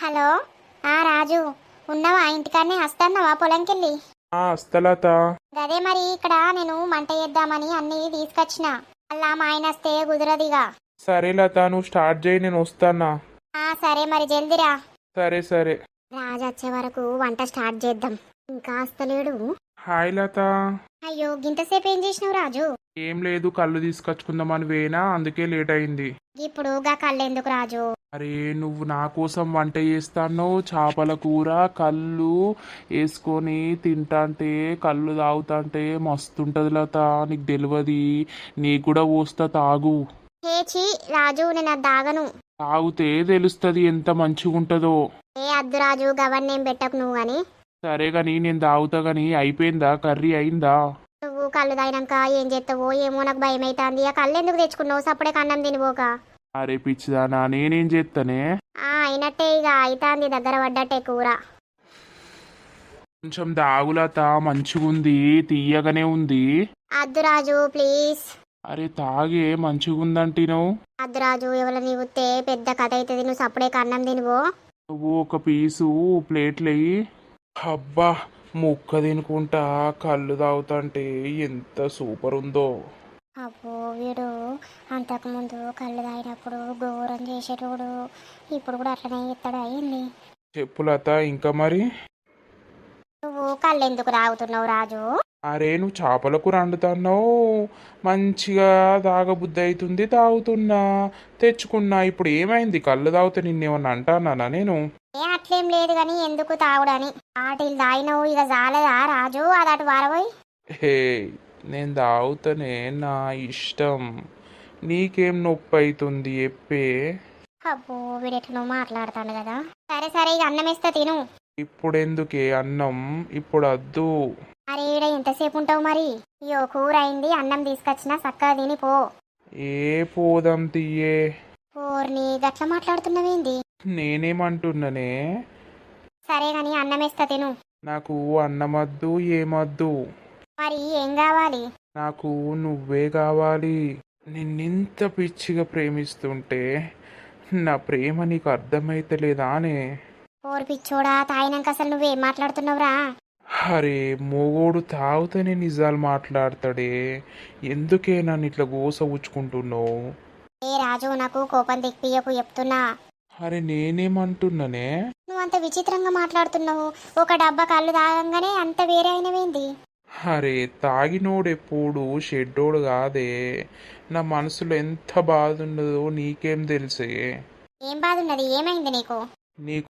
Hello? ఆ రాజు. ఉన్నావా? ఇంటికాడనే వస్తాన్నావా పొలంకెళ్ళి? అస్తలత. గదే మరి ఇక్కడ నేను మంట చేద్దామని అన్ని తీసుకొచ్చిన. అలా మా ఆయన వస్తే కుదరదిగా. సరే లత నువ్వు స్టార్ట్ చేయి నేను వస్తానా ఆ సరే మరి జల్దిరా. సరే సరే. రాజు వచ్చే వరకు వంట స్టార్ట్ చేద్దాం. ఇంకా వస్తలేడు హాయ్ లత. అయ్యో గింతసేపు ఏం చేసినావు రాజు? ఏం లేదు కళ్ళు తీసుకొచ్చుకుందామని వేనా అందుకే లేట్ అయింది. ఇప్పుడు గా కళ్ళెందుకు రాజు? అరే నువ్వు నా కోసం వంట చేస్తాను చేపల కూర కళ్ళు వేసుకొని తింటాంటే కళ్ళు తాగుతాంటే మస్తుంటది లత నీకు తెలియదు నీకు కూడా పోస్తా తాగు. హేచి రాజు నేను అది దాగను తాగితే తెలుస్తుంది ఎంత మంచిగా ఉంటుందో ఏ అద్దు రాజు గవన్నీ ఏం పెట్టకు నువ్వు అని. సరే కానీ నేను తాగుతా కానీ అయిపోయిందా? కర్రీ అయిందా? నువ్వు కళ్ళు తాగినాక ఏం చేస్తావో ఏమో నాకు భయం అవుతుంది ఆ కళ్ళు ఎందుకు తెచ్చుకున్నావు? సప్పుడే కన్నం తినిపోక. అరే పిచ్చిదానా నేనేం చేస్తానే ఆ అయినట్టే ఇక అయితాంది దగ్గర పడ్డట్టే కూర. కొంచెం దాగులత మంచిగుంది తీయగానే ఉంది. అద్దు రాజు ప్లీజ్. అరే తాగే మంచిగుందంటినవు. అద్దు రాజు ఎవరు నీవుతే పెద్ద కథ అవుతుంది నువ్వు సప్పుడే కన్నం తినిపో. నువ్వు ఒక పీసు ప్లేట్లెయ్యి అబ్బా ముక్క తినుకుంటా కళ్ళు తాగుతాంటే ఎంత సూపర్ ఉందో. అబ్బో వీడు అంతకుముందు కళ్ళు తాగినప్పుడు ఘోరం చేసేటోడు. ఇప్పుడు కూడా అట్లనే ఇస్తాడు అయింది చెప్పు లత ఇంకా మరి? నువ్వు కళ్ళు ఎందుకు తాగుతున్నావు రాజు? అరే నువ్వు చేపల కూర వండుతున్నావు మంచిగా తాగబుద్ధి అవుతుంది తాగుతున్నా తెచ్చుకున్నా. ఇప్పుడు ఏమైంది? కళ్ళు తాగితే నిన్నేమన్నా అంటానా నేను? ఏ అట్లేం లేదు కానీ ఎందుకు తాగుడని? ఆటిల్ తాగినవు ఇక జాలదా రాజు? అది అటు వారబోయ్ హే నేను తాగుతానే నా ఇష్టం. నీకేం నొప్పి అవుతుంది ఎప్పే అబ్బో వీడు ఎట్లనో మాట్లాడతాడు కదా. సరే సరే ఇక అన్నం వేస్తా తిను. ఇప్పుడెందుకే అన్నం? ఇప్పుడు వద్దు. అరే ఈడ ఎంతసేపు ఉంటావు మరి? అయ్యో కూర అయింది అన్నం తీసుకొచ్చినా చక్కగా తిని పో. ఏ పోదాం తీయే ఓర్ని గట్ల మాట్లాడుతున్నావేంది? నేనేమంటున్నానే? సరే గాని అన్నం వేస్తా తిను. నాకు అన్నమద్దు ఏమద్దు? మరి ఏం కావాలి? నాకు నువ్వే కావాలి. నిన్నెంత పిచ్చిగా ప్రేమిస్తుంటే నా ప్రేమ నీకు అర్థమైతలేదా అనే ఓర్ పిచ్చోడా తాగినాక అసలు నువ్వేం మాట్లాడుతున్నావురా? అరే మొగోడు తాగుతూనే నిజాలు మాట్లాడతాడే. ఎందుకే నన్ను ఇట్లా గోస ఉచ్చుకుంటున్నావు ఏ రాజు నాకు కోపం తెప్పియకు చెప్తున్నా. అరే నేనేమంటున్నానే? నువ్వు అంత విచిత్రంగా మాట్లాడుతున్నావు. ఒక డబ్బా కళ్ళు తాగంగానే అంత వేరే అయినవేంది? అరే తాగినోడెప్పుడు షెడ్డోడు కాదే. నా మనసులో ఎంత బాధ ఉన్నదో నీకేం తెలిసే? ఏం బాధ ఉన్నది? ఏమైంది నీకు? నీకు